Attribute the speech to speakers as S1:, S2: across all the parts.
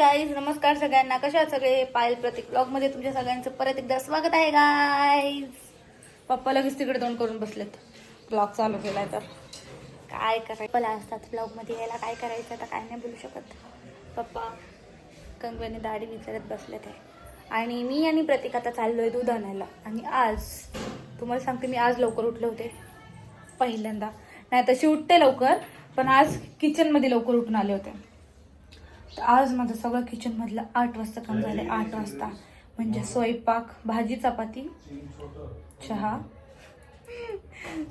S1: Guys नमस्कार सगळ्यांना. कशा सगळे? पायल प्रतीक ब्लॉगमध्ये तुमच्या सगळ्यांचं परत एकदा स्वागत आहे गाईज पप्पा लगेच तिकडे दोन करून बसलेत. ब्लॉग चालू केलाय तर. काय करायचं? पला असतात ब्लॉगमध्ये यायला काय करायचं? आता काय नाही बोलू शकत. पप्पा कंगवेने दाढी विचारत बसलेत आहे. आणि मी आणि प्रतीक आता चाललोय दूध आणायला. आणि आज तुम्हाला सांगते मी आज लवकर उठले होते. पहिल्यांदा. नाही तशी उठते लवकर पण आज किचनमध्ये लवकर उठून आले होते. आज माझं सगळं किचनमधलं आठ वाजता काम झालं आठ वाजता. म्हणजे स्वयंपाक भाजी चपाती चहा.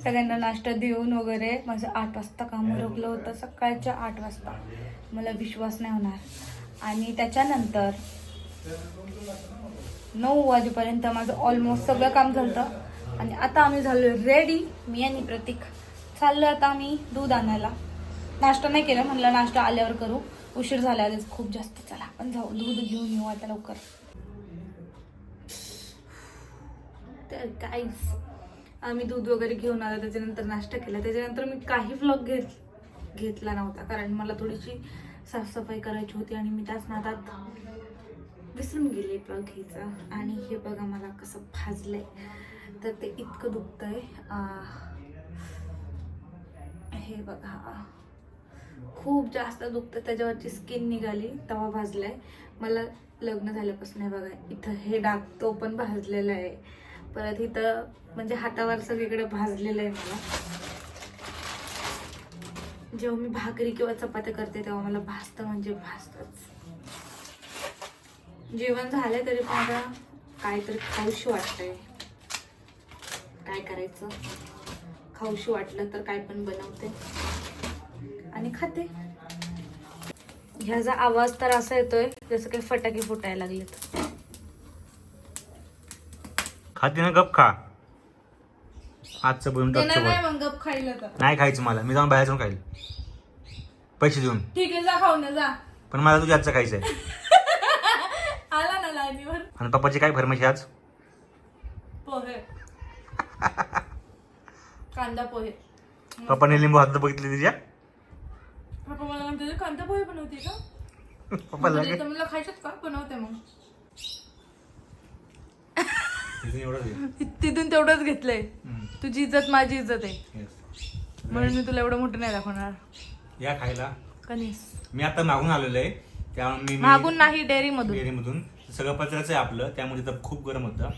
S1: सगळ्यांना नाश्ता देऊन वगैरे माझं आठ वाजता काम उरकलं होतं सकाळच्या आठ वाजता. मला विश्वास नाही होणार. आणि त्याच्यानंतर नऊ वाजेपर्यंत माझं ऑलमोस्ट सगळं काम झालं आणि आता आम्ही झालो रेडी मी आणि प्रतीक. चाललो आता आम्ही दूध आणायला. नाश्ता नाही केला म्हणलं नाश्ता आल्यावर करू. उशीर झाला आधीच खूप जास्त चला आपण जाऊ. दूध घेऊन येऊ आता लवकर. तर काहीच आम्ही दूध वगैरे घेऊन आलो त्याच्यानंतर नाश्ता केला. त्याच्यानंतर मी काही व्लॉग घेत घेतला नव्हता कारण मला थोडीशी साफसफाई करायची होती आणि मी त्याच नादात विसरून गेले ब्लॉग घ्यायचा. आणि हे बघा मला कसं भाजलंय. तर ते इतकं दुखतंय. हे बघा. खूप जास्त दुखतं त्याच्यावरची स्किन निघाली तवा भाजलाय. मला लग्न झाल्यापासून आहे बघा इथं हे डाग तो पण भाजलेला आहे. परत इथं म्हणजे हातावर सगळीकडे भाजलेलं आहे मला. जेव्हा मी भाकरी किंवा चपात्या करते तेव्हा मला भाजतं म्हणजे भाजतंच. जेवण झालंय तरी पण आता काहीतरी खाऊशी वाटतंय. काय करायचं? खाऊशी वाटलं तर काय पण बनवते. आणि खाते. ह्याचा आवाज तर असा येतोय जसं काही फटाके फुटायला लागलेत.
S2: खाते ना गप खा. आजचं टाकतो
S1: नाही. मग गप खायला तर
S2: नाही खायचं मला. मी जाऊन बाहेर जाऊन खाईल. पैसे देऊन.
S1: ठीक आहे जा खाऊ ना जा.
S2: पण मला तुझ्या आजचं खायचं आहे
S1: आला ना लाईनीवर.
S2: आणि पप्पाची काय फरमाईश आहे आज?
S1: पोहे. कांदा पोहे.
S2: पप्पाने लिंबू हातात बघितले तिच्या
S1: पप्पा मला म्हणते कांदा पोहे बनवते का?
S2: पप्पा लागेल
S1: तर मला खायच्यात का? बनवते मग.
S2: एवढं दे.
S1: तिथून तेवढंच घेतलंय.
S2: हम्म.
S1: तुझी इज्जत माझी इज्जत आहे.
S2: Yes.
S1: म्हणून मी तुला एवढं मोठं नाही दाखवणार.
S2: या खायला.
S1: कणीस
S2: मी आता मागून आलेलो आहे त्यामुळे मी
S1: मागून नाही डेअरी मधून
S2: डेअरीमधून. सगळं पत्राचं आहे आपलं. त्यामुळे तिथं खूप गरम होतं.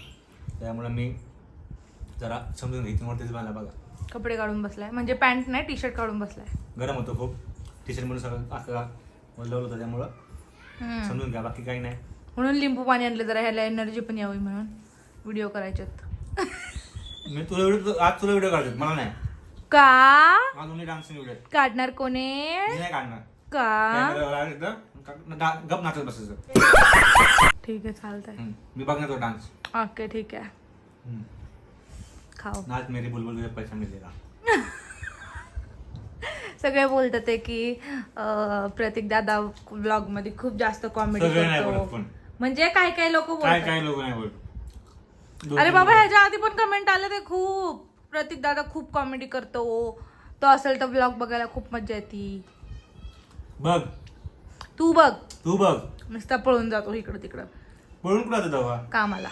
S2: त्यामुळे मी जरा समजून तेच मला बघा.
S1: कपडे काढून बसलाय. म्हणजे पॅन्ट नाही टी शर्ट काढून बसलाय.
S2: गरम होतं खूप. टी शर्ट म्हणून सगळं अकरा लावलं होतं त्यामुळं.
S1: हम्म.
S2: समजून घ्या बाकी काही नाही.
S1: म्हणून लिंबू पाणी आणलं जरा ह्याला एनर्जी पण यावी म्हणून व्हिडिओ करायच्यात.
S2: मी तुला व्हिडिओ आज तुला व्हिडिओ काढतो मला नाही.
S1: का?
S2: आज ओनली डान्सिंग व्हिडिओ
S1: काढणार कोणी?
S2: मी नाही काढणार.
S1: का?
S2: डा- गप नाचत बसायचं.
S1: ठीक आहे चालतंय.
S2: हम्म. मी बघणार तो डान्स
S1: ओके ठीक आहे. खाओ
S2: नाच मेरी बुलबुल पैसा मिळेगा
S1: सगळे बोलतात ते की प्रतीक दादा ब्लॉगमध्ये खूप जास्त कॉमेडी
S2: सगळे नाही
S1: करतो.
S2: बोलत पण.
S1: म्हणजे काय काय लोक
S2: काय
S1: बोलतात?
S2: काय लोक नाही बोलत? दोन
S1: अरे बाबा. ह्याच्या आधी पण कमेंट आले ते खूप. प्रतीक दादा खूप कॉमेडी करतो. तो असेल तर ब्लॉग बघायला खूप मजा येते.
S2: बघ.
S1: तू बघ.
S2: तू बघ.
S1: नुसता पळून जातो इकडं तिकडं.
S2: पळून कुठं जातो
S1: कामाला.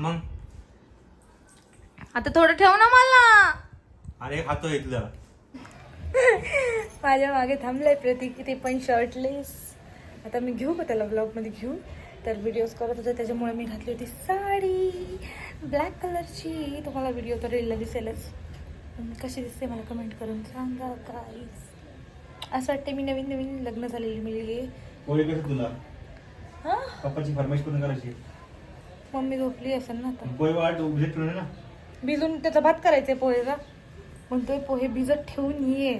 S2: मग?
S1: आता थोडं ठेव ना मला.
S2: अरे खातो इथलं.
S1: माझ्या मागे थांबलंय प्रतीक ते पण शर्टलेस आता मी घेऊ का त्याला ब्लॉगमध्ये घेऊ तर व्हिडिओज करत होते त्याच्यामुळे मी घातली होती साडी. ब्लॅक कलरची तुम्हाला व्हिडिओ तर रीलला दिसेलच. कशी दिसते मला कमेंट करून सांगा गाईस असं वाटते मी नवीन नवीन लग्न झालेली मुलगी आहे.
S2: तुला?
S1: हां?
S2: पप्पाची फरमाईश करून करायची
S1: मम्मी झोपली असेल ना आता.
S2: वाट उभी ना.
S1: भिजून त्याचा भात करायचा पोहेचा म्हणतोय पोहे भिजत ठेवून ये.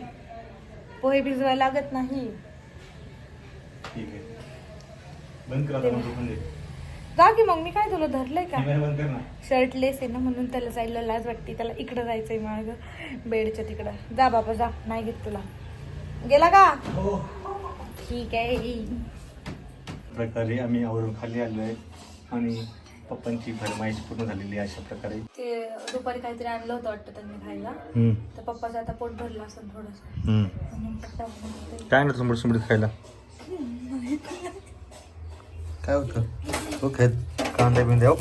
S1: पोहे भिजवायला लागत नाही.
S2: ठीक आहे. बंद कर आता मग झोपून दे
S1: जा की मग मी काय तुला धरलंय का?
S2: कॅमेरा बंद कर ना.
S1: शर्टलेस आहे ना म्हणून त्याला जायला लाज वाटते. त्याला इकडं जायचंय माझं बेडच्या तिकडं. जा बाबा जा. नाही घेत तुला. गेला का?
S2: हो.
S1: ठीक आहे.
S2: प्रकारे आम्ही आवरून खाली आलो आहे आणि पप्पांची फरमाईश पूर्ण झालेली आहे अशा प्रकारे.
S1: ते दुपारी काहीतरी आणलं होतं वाटतं त्यांनी खायला. तर पप्पाचं आता पोट भरलं असेल थोडंसं. म्हणून पप्पा म्हणते,
S2: काय ना तुमचं सुमडीत खायला? काय होतं? हो खेळ कांदा बिंदा हो.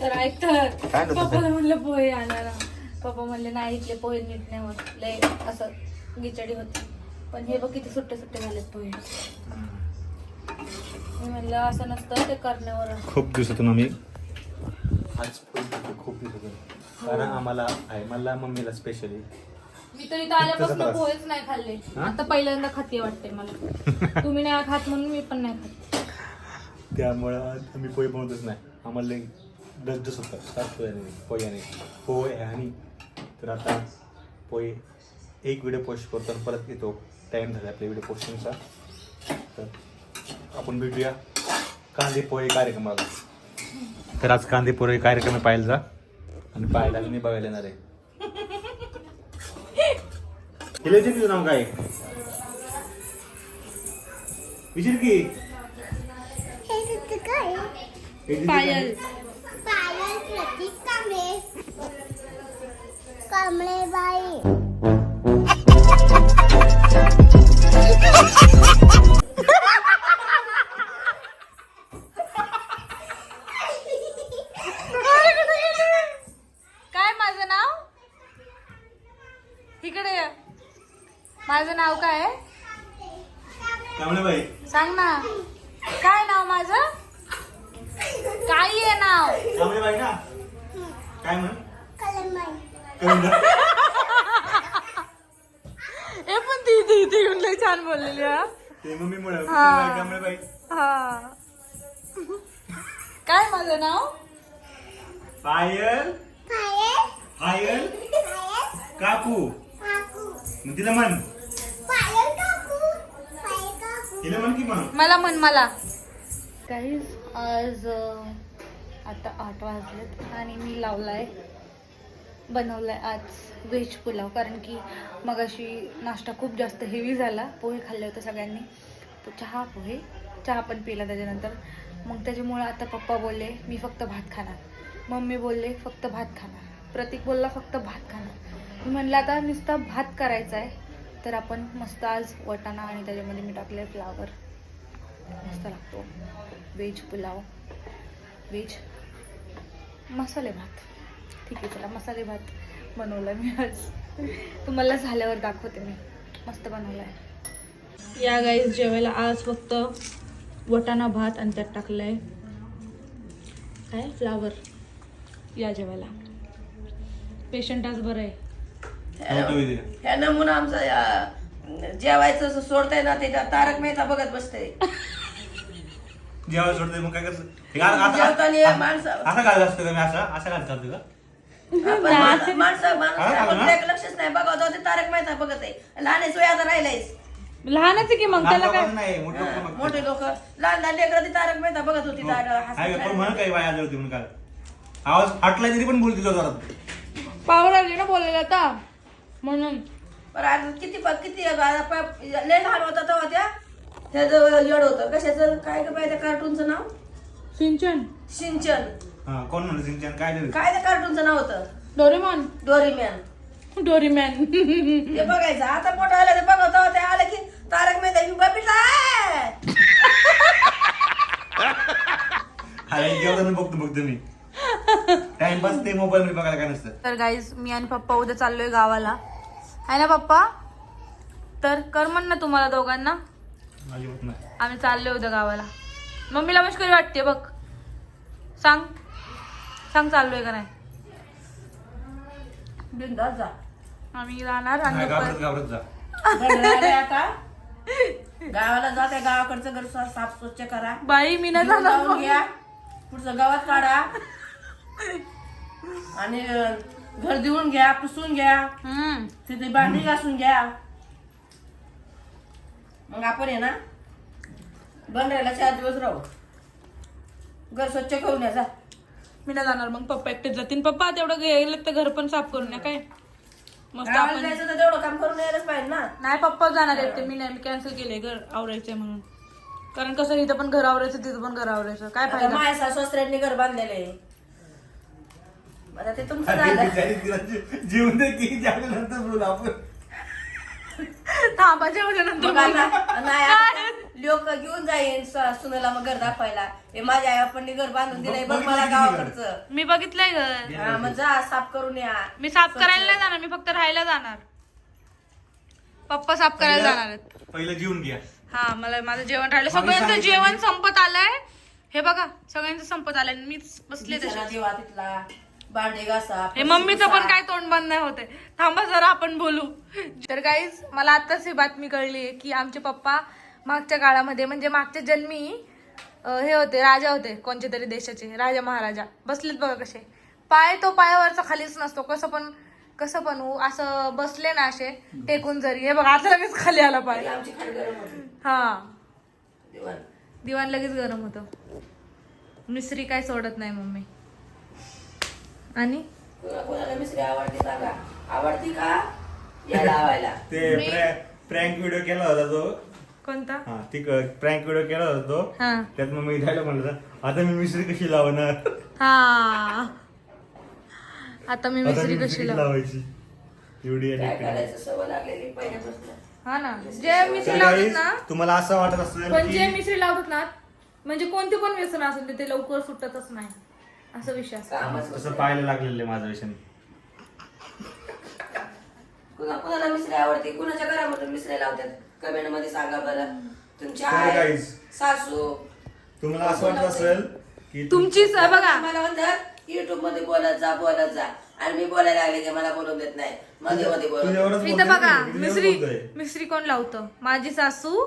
S1: तर ऐक तर
S2: काय नव्हतं ते?
S1: पप्पाला म्हणलं पोहे आणायला. पप्पा म्हणले नाही इथले पोहे नीट नाही होत. लय असं गिचडी होती. पण हे बघ किती सुट्टे सुट्टे झालेत पोहे. मी म्हणलं असं नसतं ते करण्यावर.
S2: खूप दिवसातून आम्ही आज खूप दिवसातून. कारण आम्हाला आहे मला मम्मीला स्पेशली
S1: मी तर आल्यापासून
S2: त्रास.
S1: पोहेच नाही खाल्ले.
S2: हा?
S1: आता पहिल्यांदा खाते वाटते मला. तुम्ही नाही खात म्हणून मी पण नाही खात.
S2: त्यामुळं आम्ही पोहे बनवतच नाही. आम्हाला लई डसडस होतं सात पोह्याने पोह्याने पोहे आणि तर आता पोहे एक व्हिडिओ पोस्ट करतो आणि परत येतो. टाईम झाला आपल्या व्हिडिओ पोस्टिंगचा तर आपण भेटूया. कांदे पोहे कार्यक्रमाला. तर आज कांदे पोहे कार्यक्रम आहे पाहायला जा. आणि पाहायला मी बघायला येणार आहे. हिलेचे तुझं नाव काय? विचार की.
S1: पायल.
S3: पायल प्रतीक कांबळे. कांबळेबाई.
S1: माझं नाव काय आहे? सांग ना. काय नाव माझं? काय आहे नाव.
S2: काय?
S1: हे पण ती ती ती येऊन लय छान बोललेली हा. हा. हा. काय माझं नाव?
S2: पायल.
S3: पायल.
S2: पायल. काकू. तिला म्हण.
S1: मला म्हण मला. काही आज आता आठ वाजलेत आणि मी लावलाय बनवलाय आज व्हेज पुलाव. कारण की मग अशी नाश्ता खूप जास्त हेवी झाला. पोहे खाल्ले होते सगळ्यांनी. चहा पोहे. चहा पण पिला त्याच्यानंतर. मग त्याच्यामुळे आता पप्पा बोलले मी फक्त भात खाणार. मम्मी बोलले फक्त भात खाणार. प्रतीक बोलला फक्त भात खाणार. मी म्हणलं आता नुसता भात करायचा आहे तर आपण मस्त आज वटाणा आणि त्याच्यामध्ये मी टाकले फ्लावर. मस्त लागतो. व्हेज पुलाव. व्हेज मसाले भात. ठीक आहे चला मसाले भात बनवला मी आज. तुम्हाला झाल्यावर दाखवते मी. मस्त बनवला आहे या गाईज जेवायला आज फक्त वटाणा भात आणि त्यात टाकलंय. काय? फ्लावर. या जेवायला. पेशंट आज बरं आहे.
S4: ह्या नमुना आमचं या, जेवायचं सोडताय ना त्याच्या तारक मेहता बघत बसते.
S2: जेवायला सोडते मग काय करतो हे आ-
S4: जेवताना माणसं
S2: असं काय असतं का मी असं? असं काय चालतं का?
S4: आपण माणसं माणसं माणूस
S2: हा,
S4: आपण
S2: हा.
S4: एक लक्षच नाही. बघा जाऊ ते तारक मेहता बघत आहे. लहान आहे सोया आता राहिलायस.
S1: लहानच आहे की मग? त्याला काय?
S2: नाही मोठे लोक बघतात.
S4: मोठे लोक. लहान लहान लेकरं ती तारक मेहता बघत होती
S2: हो.
S4: तारक
S2: आहे का?
S4: हसत
S2: पण म्हण
S4: राहिली.
S2: काही बाय आली होती म्हणून काय आवाज फाटला तरी पण बोलते तुझ्या जोरात.
S1: पावर आली ना बोलायला आता. म्हणून.
S4: आता किती प- किती आता प- लय लहान होता तेव्हा त्या? त्याचं येड होतं. कशाचं? काय का पाहिजे त्या कार्टूनचं नाव?
S1: सिंचन.
S4: सिंचन.
S2: हा कोण म्हणलं सिंचन? काय
S4: काय त्या कार्टूनचं नाव होतं?
S1: डोरेमॉन.
S4: डोरीमॅन.
S1: डोरीमॅन.
S4: ते बघायचं. आता मोठं आलं ते बघत ते आलं की तारक मेहता मी
S2: जेवताना बघतो बघतो मी. टाइमपास ते मोबाईल मध्ये बघायला काय नसतं.
S1: तर गाईज मी आणि पप्पा उद्या चाललोय गावाला. आहे ना पप्पा? तर कर म्हण ना तुम्हाला दोघांना.
S2: अजिबात नाही.
S1: आम्ही चाललोय उद्या गावाला. मम्मीला मस्करी वाटते बघ. सांग. सांग चाललोय का नाही.
S4: बिंदास जा.
S1: आम्ही जाणार आणि
S2: नाही, घाबरत
S1: दुपारी-
S2: घाबरत जा.
S4: घड्याळाला आता. गावाला जा त्या गावाकडचं घर सा- साफ स्वच्छ करा.
S1: बाई मी जाणार.
S4: धावून घ्या. पुढचं गावात काढा. आणि अं, घर देऊन घ्या पुसून घ्या.
S1: हम्म.
S4: तिथे भांडी घासून घ्या. मग आपण आहे ना बनरायला चार दिवस राहू. घर स्वच्छ करून या जा.
S1: मी नाही जाणार. मग पप्पा एकटेच जातील. पप्पा तेवढं गेलं तर घर पण साफ करून या काय? मस्त
S4: गावाला
S1: आपण
S4: जायचं तर तेवढं काम करून यायलाच पाहिजे ना.
S1: नाही पप्पा जाणार आहेत ते. मी नाही कॅन्सल केले घर आवरायचंय म्हणून. कारण कसं इथं पण घर आवरायचं तिथं पण घर आवरायचं. काय
S4: आता
S1: फायदा?
S4: माझ्या सासऱ्यांनी घर बांधलेलं आहे. आता ते तुमचं झालं.
S2: जेवून की जेवल्यानंतर बोलू आपण.
S1: थांबा जेवल्यानंतर
S4: नाही आता- लोक घेऊन जाईन स- सुनेला मग घर दाखवायला. हे माझ्या आई बापांनी घर बांधून दिलंय बघ मला? गावाकडचं.
S1: मी बघितलंय घर.
S4: हा मग जा साफ करून या.
S1: मी साफ करायला नाही जाणार मी फक्त राहायला जाणार. पप्पा साफ करायला जाणार आहेत.
S2: पहिलं जीवन घ्या.
S1: हा मला माझं जेवण राहिलं. सगळ्यांचं
S2: सांगितलं
S1: जेवण
S2: मी-
S1: संपत आलंय. हे बघा सगळ्यांचं संपत आलंय. मीच बसले
S4: जेवा तिथला भांडे घासा
S1: हे मम्मीचं पण. काय तोंड बंद नाही होते. थांबा जरा आपण बोलू. तर गाईज मला आताच ही बातमी कळली की आमचे पप्पा मागच्या काळामध्ये म्हणजे मागच्या जन्मी हे होते राजा होते कोणत्या तरी देशाचे राजा महाराजा. बसलेत बघा कसे. पाय तो पायावरचा खालीच नसतो. कसं पण कसं पण हो, असं बसले ना असे टेकून जरी. हे बघा आता लगेच खाली आला पाय. हा.
S4: दिवाण.
S1: दिवाण लगेच गरम होतं. मिसरी काय सोडत नाही मम्मी. आणि?
S4: कोणा- कोणाला मिसरी आवडते सांगा. आवडती का? या लावायला.
S2: ते
S1: मी-
S2: प्रँक व्हिडिओ केला होता तो.
S1: कोणता?
S2: हा ती प्रँक व्हिडिओ केला होता तो.
S1: हा.
S2: त्यात मग मी द्यायला म्हणलं आता मी मिसरी कशी लावणार?
S1: हा. आता मी
S2: आता
S1: मिसरी
S2: मी
S1: कशी लाव
S2: लावायची. एवढी
S4: काय
S2: edit केली.
S4: करायचं? सवय लागलेली पहिल्यापासून.
S1: हा ना. जे मिसरी
S2: guys,
S1: ना
S2: तुम्हाला असं वाटत असेल
S1: पण जे
S2: की
S1: मिसरी लावतात ना म्हणजे कोणते पण व्यसन असेल ते- ते लवकर सुटतच नाही. असं विषय
S2: तसं पाहायला लागलेलं आहे माझं विषय
S4: कुणा कुणाला मिसरी आवडते? कुणाच्या घरामधून मिसरी लावतात? कमेंटमध्ये सांगा बरं. तुमच्या
S2: तर
S4: आई
S2: guys,
S4: सासू.
S2: तुम्हाला असं वाटत असेल की
S1: तुमचीच आहे बघा.
S4: मला म्हणतात युट्यूबमध्ये बोलत जा बोलत जा. आणि मी बोलायला लागले की मला बोलून देत नाही. मध्ये मध्ये बोलत
S2: तुझ्यावरच
S1: इथं
S2: बोलतोय
S1: बघा
S2: मी,
S1: मिसरी
S2: बोलतोय.
S1: मिसरी कोण लावतं? माझी सासू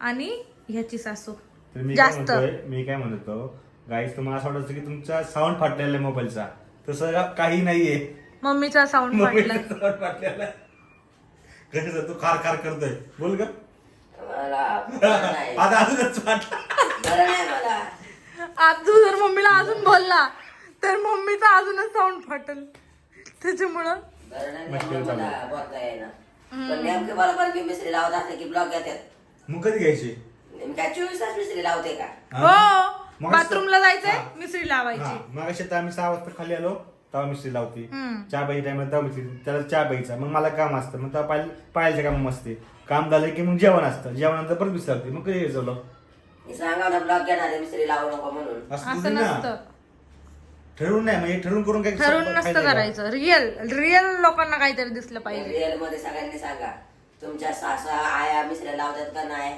S1: आणि ह्याची सासू.
S2: तर मी काय
S1: जास्त.
S2: म्हणतोय मी काय म्हणतो गाईस तुम्हाला असं वाटत की तुमचा साऊंड फाटलेला आहे मोबाईलचा तसं काही नाहीये.
S1: मम्मीचा साऊंड
S2: फाटलेला आहे. कसं तू खार खार करतोय? बोल
S4: नाही.
S2: आता अजूनच फाटला
S1: आज तू जर मम्मीला अजून बोलला तर मम्मीचा अजूनच साऊंड फाटल. त्याच्यामुळं.
S2: मग कधी घ्यायची?
S4: मी काय चोवीस तास मिसरी लावते का?
S1: हो. बाथरूमला जायचंय. मिसरी लावायची.
S2: मग अशा आम्ही सहा वाजता खाली आलो तेव्हा मिस्त्री लावते. चहा पाहिजे टाइमला तेव्हा मिस्त्री त्याला चहा प्यायचा मग मला काम असतं. मग तेव्हा पायलचे काम असते काम झालं की मग जेवण असतं. जेवणानंतर परत लागते मग कधी?
S4: मी सांगा ब्लॉग घेणार आहे. मिसरी लावू नको म्हणून.
S2: असं.
S1: नसतं.
S2: ठरवून नाही म्हणजे ठरवून करून काय
S1: ठरवून नसतं? करायचं. रिअल रिअल लोकांना काहीतरी दिसलं पाहिजे.
S4: रिअलमध्ये सगळ्यांनी सांगा. तुमच्या सासा आया मिसऱ्या लावतात का नाही?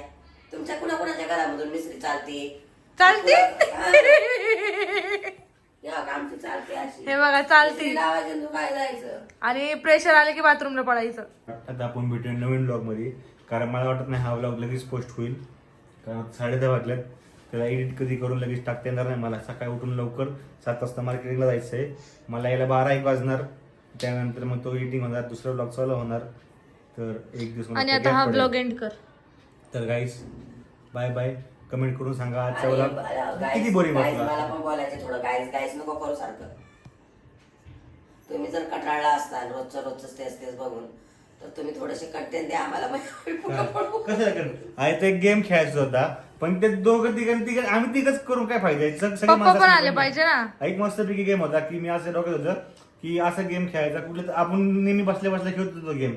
S4: तुमच्या कुणा कुणाच्या घरामधून मिसरी चालते?
S1: चालते?
S4: हा.
S1: हे बघा चालते.
S4: आणि
S1: प्रेशर आले की बाथरूमला पडायचं.
S2: आता आपण भेटूया नवीन ब्लॉगमध्ये. कारण मला वाटत नाही हा ब्लॉग लगेच पोस्ट होईल. कारण साडे दहा वाजल्यात त्याला एडिट कधी करून लगेच टाकता येणार नाही मला. सकाळी उठून लवकर सात वाजता मार्केटिंगला जायचं आहे मला यायला बारा एक वाजणार. त्यानंतर मग तो एडिटिंग होणार. दुसरा ब्लॉग चालू होणार. तर एक दिवस मला
S1: आणि आता हा. ब्लॉग एंड कर.
S2: तर गाईस बाय बाय कमेंट करून सांगा. आजचा
S4: आणि
S2: ब्लॉग
S4: guys-
S2: किती बोरिंग
S4: guys मला
S2: वाटला
S4: पण बोलायचं थोडं. गाईस गाईस नको करू सारखं. तुम्ही जर कटाळला असता रोजचं रोजचं तेच तेच बघून तर तुम्ही थोडेसे कंटेंट द्या. आम्हाला माहिती पडू.
S2: कसं कर आहे तो एक गेम खेळायचा होता. पण ते दोघं तिघं तिघं आम्ही तिघच करून काय फायदा सगळे
S1: पप्पा
S2: माणसं
S1: पण
S2: असं
S1: आले
S2: पण
S1: पाहिजे ना.
S2: एक मस्तपैकी गेम होता की मी असं डोक्यात होतं की असा गेम खेळायचा. कुठले तर- आपण नेहमी बसल्या बसल्या खेळत होतो गेम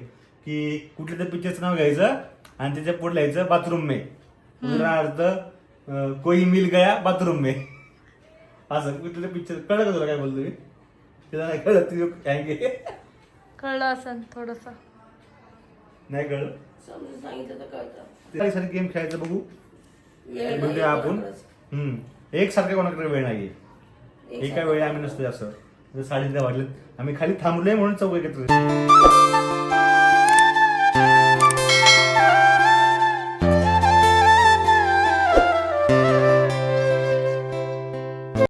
S2: की कुठल्या तर पिक्चरचं नाव घ्यायचं आणि त्याच्या पुढे लिहायचं बाथरूम में उदाहरणार्थ अं, कोई मिल गया बाथरूम में. असं कुठलं पिक्चर कळलं का तुला काय बोलतो मी? तिला नाही कळलं तुझं काय
S1: कळलं असं थोडस.
S2: नाही कळलं?
S4: समजून सांगितलं तर कळतं.
S2: ते सारे गेम खेळायचं बघू. म्हणजे आपण. हम्म. एक सारखा कोणाकडे वेळ नाहीये.
S4: एक
S2: एका वेळी आम्ही नसतो असं साडे दहा वाजलेत आम्ही खाली थांबलोय म्हणून चौक एकत्र